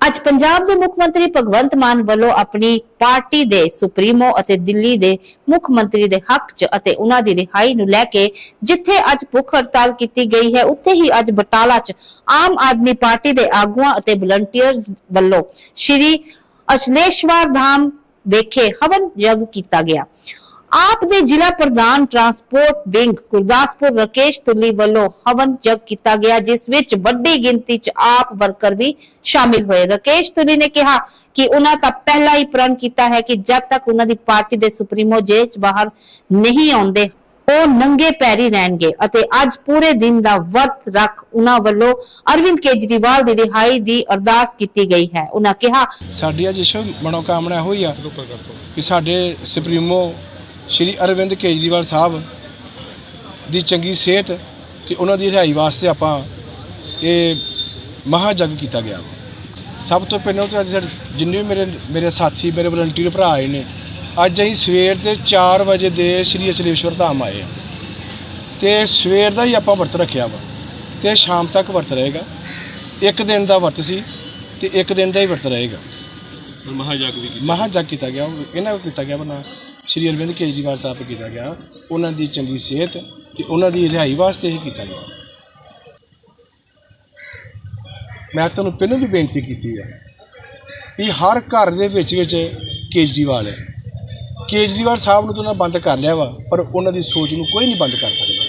ਅੱਜ ਪੰਜਾਬ ਦੇ ਮੁੱਖ ਮੰਤਰੀ ਭਗਵੰਤ ਮਾਨ ਵੱਲੋਂ ਆਪਣੀ ਪਾਰਟੀ ਦੇ ਸੁਪਰੀਮੋ ਅਤੇ ਦਿੱਲੀ ਦੇ ਮੁੱਖ ਮੰਤਰੀ ਦੇ ਹੱਕ 'ਚ ਅਤੇ ਉਹਨਾਂ ਦੀ ਰਿਹਾਈ ਨੂੰ ਲੈ ਕੇ ਜਿੱਥੇ ਅੱਜ ਭੁੱਖ ਹੜਤਾਲ ਕੀਤੀ ਗਈ ਹੈ, ਉੱਥੇ ਹੀ ਅੱਜ ਬਟਾਲਾ 'ਚ ਆਮ ਆਦਮੀ ਪਾਰਟੀ ਦੇ ਆਗੂਆਂ ਅਤੇ ਵਲੰਟੀਅਰਸ ਵੱਲੋਂ ਸ਼੍ਰੀ ਅਸ਼ਲੇਸ਼ਵਰ ਧਾਮ ਵੇਖੇ ਹਵਨ ਯੱਗ ਕੀਤਾ ਗਿਆ। ਆਪ ਦੇ ਜ਼ਿਲ੍ਹਾ ਪ੍ਰਧਾਨ ਟਰਾਂਸਪੋਰਟ ਵਿੰਗ ਗੁਰਦਾਸਪੁਰ ਰਕੇਸ਼ ਤੁੱਲੀ ਵੱਲੋਂ ਹਵਨ ਜਗ ਕੀਤਾ ਗਿਆ, ਜਿਸ ਵਿੱਚ ਵੱਡੀ ਗਿਣਤੀ 'ਚ ਆਪ ਵਰਕਰ ਵੀ ਸ਼ਾਮਿਲ ਹੋਏ। ਰਕੇਸ਼ ਤੁੱਲੀ ਨੇ ਕਿਹਾ ਕਿ ਉਹਨਾਂ ਤਾਂ ਪਹਿਲਾਂ ਹੀ ਪ੍ਰਣ ਕੀਤਾ ਹੈ ਕਿ ਜਦ ਤੱਕ ਉਹਨਾਂ ਦੀ ਪਾਰਟੀ ਦੇ ਸੁਪਰੀਮੋ ਜੇਲ੍ਹ 'ਚ ਬਾਹਰ ਨਹੀਂ ਆਉਂਦੇ, ਉਹ ਨੰਗੇ ਪੈਰੀ ਰਹਿਣਗੇ ਅਤੇ ਅੱਜ ਪੂਰੇ ਦਿਨ ਦਾ ਵਰਤ ਰੱਖ ਉਹਨਾਂ ਵੱਲੋਂ ਅਰਵਿੰਦ ਕੇਜਰੀਵਾਲ ਦੀ ਰਿਹਾਈ ਦੀ ਅਰਦਾਸ ਕੀਤੀ ਗਈ ਹੈ। ਉਹਨਾਂ ਕਿਹਾ ਸਾਡੀ ਅੱਜ ਇਸ਼ੋ ਮਨੋਕਾਮਨਾ ਹੋਈ ਆ ਕਿ ਸਾਡੇ ਸੁਪਰੀਮੋ ਸ਼੍ਰੀ ਅਰਵਿੰਦ ਕੇਜਰੀਵਾਲ ਸਾਹਿਬ ਦੀ ਚੰਗੀ ਸਿਹਤ ਤੇ ਉਹਨਾਂ ਦੀ ਰਿਹਾਈ ਵਾਸਤੇ ਆਪਾਂ ਇਹ ਮਹਾ ਜਗ ਕੀਤਾ ਗਿਆ ਸਭ ਤੋਂ ਪਹਿਲਾਂ ਤਾਂ ਅੱਜ ਸਾਡੇ ਜਿੰਨੇ ਵੀ ਮੇਰੇ ਮੇਰੇ ਸਾਥੀ, ਮੇਰੇ ਵਲੰਟੀਅਰ ਭਰਾ ਆਏ ਨੇ, ਅੱਜ ਅਸੀਂ ਸਵੇਰ ਦੇ 4 ਵਜੇ ਦੇ ਸ਼੍ਰੀ ਅਚਲੇਸ਼ਵਰ ਧਾਮ ਆਏ ਆ। ਤੇ ਸਵੇਰ ਦਾ ਹੀ ਆਪਾਂ ਵਰਤ ਰੱਖਿਆ ਵਾ ਤੇ ਸ਼ਾਮ ਤੱਕ ਵਰਤ ਰਹੇਗਾ। ਇੱਕ ਦਿਨ ਦਾ ਵਰਤ ਸੀ ਤੇ ਇੱਕ ਦਿਨ ਦਾ ਹੀ ਵਰਤ ਰਹੇਗਾ। ਮਹਾਯਗ ਵੀ ਕੀਤਾ ਮਹਾ ਕੀਤਾ ਗਿਆ ਉਹ ਇਹਨਾਂ ਕੋਲ ਕੀਤਾ ਗਿਆ ਬਣਾ ਸ਼੍ਰੀ ਅਰਵਿੰਦ ਕੇਜਰੀਵਾਲ ਸਾਹਿਬ ਕੋਲ ਕੀਤਾ ਗਿਆ, ਉਹਨਾਂ ਦੀ ਚੰਗੀ ਸਿਹਤ ਤੇ ਉਹਨਾਂ ਦੀ ਰਿਹਾਈ ਵਾਸਤੇ ਹੀ ਕੀਤਾ ਗਿਆ। ਮੈਂ ਤੁਹਾਨੂੰ ਪਹਿਲਾਂ ਵੀ ਬੇਨਤੀ ਕੀਤੀ ਹੈ ਵੀ ਹਰ ਘਰ ਦੇ ਵਿੱਚ ਵਿੱਚ ਕੇਜਰੀਵਾਲ ਹੈ। ਕੇਜਰੀਵਾਲ ਸਾਹਿਬ ਨੂੰ ਤਾਂ ਉਹਨਾਂ ਬੰਦ ਕਰ ਲਿਆ ਵਾ, ਪਰ ਉਹਨਾਂ ਦੀ ਸੋਚ ਨੂੰ ਕੋਈ ਨਹੀਂ ਬੰਦ ਕਰ ਸਕਦਾ।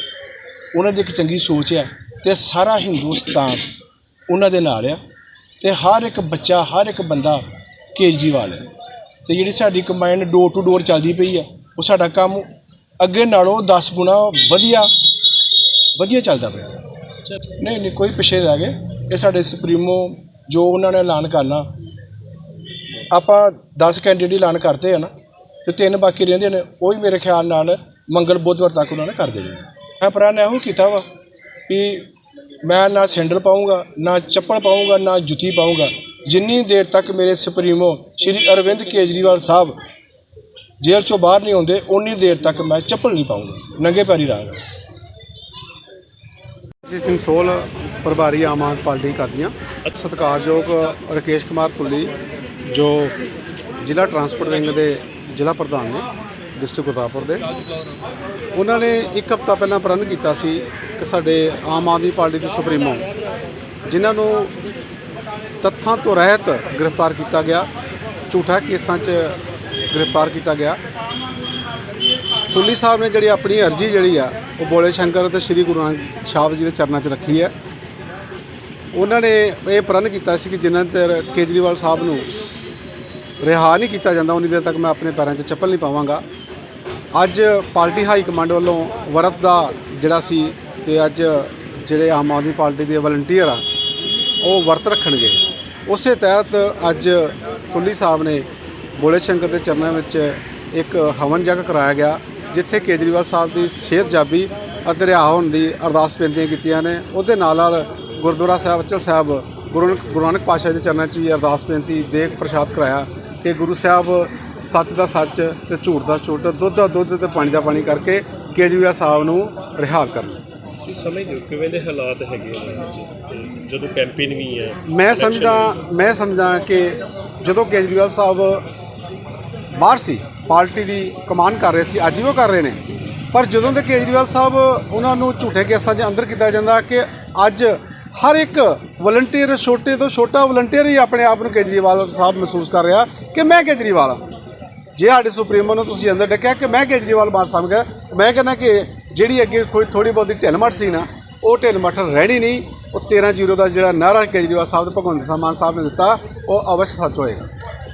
ਉਹਨਾਂ ਦੀ ਇੱਕ ਚੰਗੀ ਸੋਚ ਆ ਤੇ ਸਾਰਾ ਹਿੰਦੁਸਤਾਨ ਉਹਨਾਂ ਦੇ ਨਾਲ ਆ ਤੇ ਹਰ ਇੱਕ ਬੱਚਾ, ਹਰ ਇੱਕ ਬੰਦਾ ਕੇਜਰੀਵਾਲ ਹੈ। ਤੇ ਜਿਹੜੀ ਸਾਡੀ ਕੰਬਾਈਨ ਡੋਰ ਟੂ ਡੋਰ ਚੱਲਦੀ ਪਈ ਆ ਉਹ ਸਾਡਾ ਕੰਮ ਅੱਗੇ ਨਾਲੋਂ 10 ਗੁਣਾ ਵਧੀਆ ਵਧੀਆ ਚੱਲਦਾ ਪਿਆ। ਨਹੀਂ ਨਹੀਂ, ਕੋਈ ਪਿੱਛੇ ਰਹਿ ਗਏ। ਇਹ ਸਾਡੇ ਸੁਪਰੀਮੋ ਜੋ ਉਹਨਾਂ ਨੇ ਐਲਾਨ ਕਰਨਾ, ਆਪਾਂ 10 ਕੈਂਡੀਡੇਟ ਐਲਾਨ ਕਰਤੇ ਆ ਨਾ, ਤੇ ਤਿੰਨ ਬਾਕੀ ਰਹਿੰਦੇ ਨੇ, ਉਹ ਵੀ ਮੇਰੇ ਖਿਆਲ ਨਾਲ ਮੰਗਲ ਬੁੱਧਵਾਰ ਤੱਕ ਉਹਨਾਂ ਨੇ ਕਰ ਦੇਣੇ ਮੈਂ ਪ੍ਰਣ ਇਹੋ ਕੀਤਾ ਵਾ ਵੀ ਮੈਂ ਨਾ ਸੈਂਡਲ ਪਾਉਂਗਾ ਨਾ ਚੱਪਲ ਪਾਉਂਗਾ ਨਾ ਜੁੱਤੀ ਪਾਉਂਗਾ ਜਿੰਨੀ ਦੇਰ ਤੱਕ ਮੇਰੇ ਸੁਪਰੀਮੋ ਸ਼੍ਰੀ ਅਰਵਿੰਦ ਕੇਜਰੀਵਾਲ ਸਾਹਿਬ ਜੇਲ੍ਹ ਚੋਂ ਬਾਹਰ ਨਹੀਂ ਆਉਂਦੇ ਉਨੀ ਦੇਰ ਤੱਕ ਮੈਂ ਚੱਪਲ ਨਹੀਂ ਪਾਉਂਗਾ, ਨੰਗੇ ਪੈਰੀ ਰਹਾਂਗਾ ਜੀ ਸਿੰਘ ਸੋਲ, ਪ੍ਰਭਾਰੀ ਆਮ ਆਦਮੀ ਪਾਰਟੀ ਕਾਦੀਆਂ ਸਤਿਕਾਰਯੋਗ ਰਕੇਸ਼ ਕੁਮਾਰ ਤੁੱਲੀ ਜੋ ਜ਼ਿਲ੍ਹਾ ਟਰਾਂਸਪੋਰਟ ਵਿੰਗ ਦੇ ਜ਼ਿਲ੍ਹਾ ਪ੍ਰਧਾਨ ਨੇ, ਡਿਸਟ੍ਰਿਕਟ ਗੁਰਦਾਸਪੁਰ ਦੇ। ਉਹਨਾਂ ਨੇ ਇੱਕ ਹਫ਼ਤਾ ਪਹਿਲਾਂ ਪ੍ਰਣ ਕੀਤਾ ਸੀ ਕਿ ਸਾਡੇ ਆਮ ਆਦਮੀ ਪਾਰਟੀ ਦੇ ਸੁਪਰੀਮੋ, ਜਿਨ੍ਹਾਂ ਨੂੰ ਤੱਥਾਂ ਤੋਂ ਰਹਿਤ ਗ੍ਰਿਫਤਾਰ ਕੀਤਾ ਗਿਆ। ਝੂਠਾ ਕੇਸਾਂ 'ਚ ਗ੍ਰਿਫਤਾਰ ਕੀਤਾ ਗਿਆ। ਤੁੱਲੀ ਸਾਹਿਬ ਨੇ ਜਿਹੜੀ ਆਪਣੀ ਅਰਜ਼ੀ ਜਿਹੜੀ ਆ, ਉਹ ਬੋਲੇ ਸ਼ੰਕਰ ਅਤੇ ਸ੍ਰੀ ਗੁਰੂ ਨਾਨਕ ਸਾਹਿਬ ਜੀ ਦੇ ਚਰਨਾਂ 'ਚ ਰੱਖੀ ਹੈ। ਉਹਨਾਂ ਨੇ ਇਹ ਪ੍ਰਣ ਕੀਤਾ ਸੀ ਕਿ ਜਿੰਨਾ ਚਿਰ ਕੇਜਰੀਵਾਲ ਸਾਹਿਬ ਨੂੰ ਰਿਹਾ ਨਹੀਂ ਕੀਤਾ ਜਾਂਦਾ, ਉਨੀ ਦੇਰ ਤੱਕ ਮੈਂ ਆਪਣੇ ਪੈਰਾਂ 'ਚ ਚੱਪਲ ਨਹੀਂ ਪਾਵਾਂਗਾ। ਅੱਜ ਪਾਰਟੀ ਹਾਈ ਕਮਾਂਡ ਵੱਲੋਂ ਵਰਤ ਦਾ ਜਿਹੜਾ ਸੀ ਕਿ ਅੱਜ ਜਿਹੜੇ ਆਮ ਆਦਮੀ ਪਾਰਟੀ ਦੇ ਵਲੰਟੀਅਰ ਆ, ਉਹ ਵਰਤ ਰੱਖਣਗੇ। ਉਸੇ ਤਹਿਤ ਅੱਜ ਕੁੱਲੀ ਸਾਹਿਬ ਨੇ ਬੋਲੇ ਸ਼ੰਕਰ ਦੇ ਚਰਨਾਂ ਵਿੱਚ ਇੱਕ ਹਵਨ ਜਗ ਕਰਾਇਆ ਗਿਆ, ਜਿੱਥੇ ਕੇਜਰੀਵਾਲ ਸਾਹਿਬ ਦੀ ਸਿਹਤ ਜਾਬੀ ਅਤੇ ਰਿਹਾ ਹੋਣ ਦੀ ਅਰਦਾਸ ਬੇਨਤੀਆਂ ਕੀਤੀਆਂ ਨੇ। ਉਹਦੇ ਨਾਲ ਨਾਲ ਗੁਰਦੁਆਰਾ ਸਾਹਿਬ, ਅਚਲ ਸਾਹਿਬ, ਗੁਰੂ ਨਾਨਕ- ਗੁਰੂ ਨਾਨਕ ਪਾਤਸ਼ਾਹ ਦੇ ਚਰਨਾਂ 'ਚ ਵੀ ਅਰਦਾਸ ਬੇਨਤੀ ਦੇਖ ਪ੍ਰਸ਼ਾਦ ਕਰਾਇਆ ਕਿ ਗੁਰੂ ਸਾਹਿਬ ਸੱਚ ਦਾ ਸੱਚ ਤੇ ਝੂਠ ਦਾ ਝੂਠ, ਦੁੱਧ ਦਾ ਦੁੱਧ ਤੇ ਪਾਣੀ ਦਾ ਪਾਣੀ ਕਰਕੇ ਕੇਜਰੀਵਾਲ ਸਾਹਿਬ ਨੂੰ ਰਿਹਾ ਕਰਨ। ਤੁਸੀਂ ਸਮਝਦੇ ਹੋ ਕਿਵੇਂ ਦੇ ਹਾਲਾਤ ਹੈਗੇ ਨੇ ਜਦੋਂ ਕੈਂਪੇਨ ਵੀ ਹੈ ਮੈਂ ਸਮਝਦਾ ਮੈਂ ਸਮਝਦਾ ਕਿ ਜਦੋਂ ਕੇਜਰੀਵਾਲ ਸਾਹਿਬ ਬਾਹਰ ਸੀ ਪਾਰਟੀ ਦੀ ਕਮਾਂਡ ਕਰ ਰਹੇ ਸੀ ਅੱਜ ਵੀ ਉਹ ਕਰ ਰਹੇ ਨੇ। ਪਰ ਜਦੋਂ ਦੇ ਕੇਜਰੀਵਾਲ ਸਾਹਿਬ ਉਹਨਾਂ ਨੂੰ ਝੂਠੇ ਕੇਸਾਂ 'ਚ ਅੰਦਰ ਕੀਤਾ ਜਾਂਦਾ ਕਿ ਅੱਜ ਹਰ ਇੱਕ ਵਲੰਟੀਅਰ ਛੋਟੇ ਤੋਂ ਛੋਟਾ ਵਲੰਟੀਅਰ ਹੀ ਆਪਣੇ ਆਪ ਨੂੰ ਕੇਜਰੀਵਾਲ ਸਾਹਿਬ ਮਹਿਸੂਸ ਕਰ ਰਿਹਾ ਕਿ ਮੈਂ ਕੇਜਰੀਵਾਲ ਹਾਂ। ਜੇ ਸਾਡੇ ਸੁਪਰੀਮੋ ਨੂੰ ਤੁਸੀਂ ਅੰਦਰ ਡੱਕਿਆ ਕਿ ਮੈਂ ਕੇਜਰੀਵਾਲ ਮਾਰ ਸਮਝਿਆ ਮੈਂ ਕਹਿੰਦਾ ਕਿ ਜਿਹੜੀ ਅੱਗੇ ਕੋਈ ਥੋੜੀ ਬਹੁਤੀ ਢਿੱਲ ਮੱਠ ਸੀ ਨਾ, ਉਹ ਢਿੱਲ ਮੱਠ ਰਹਿਣੀ ਨਹੀਂ। ਉਹ 13 ਜ਼ੀਰੋ ਦਾ ਜਿਹੜਾ ਨਾਰਾ ਕੇਜਰੀਵਾਲ ਸਾਹਿਬ ਤੇ ਭਗਵੰਤ ਸਿੰਘ ਮਾਨ ਸਾਹਿਬ ਨੇ ਦਿੱਤਾ, ਉਹ ਅਵਸ਼ ਸੱਚ ਹੋਏਗਾ।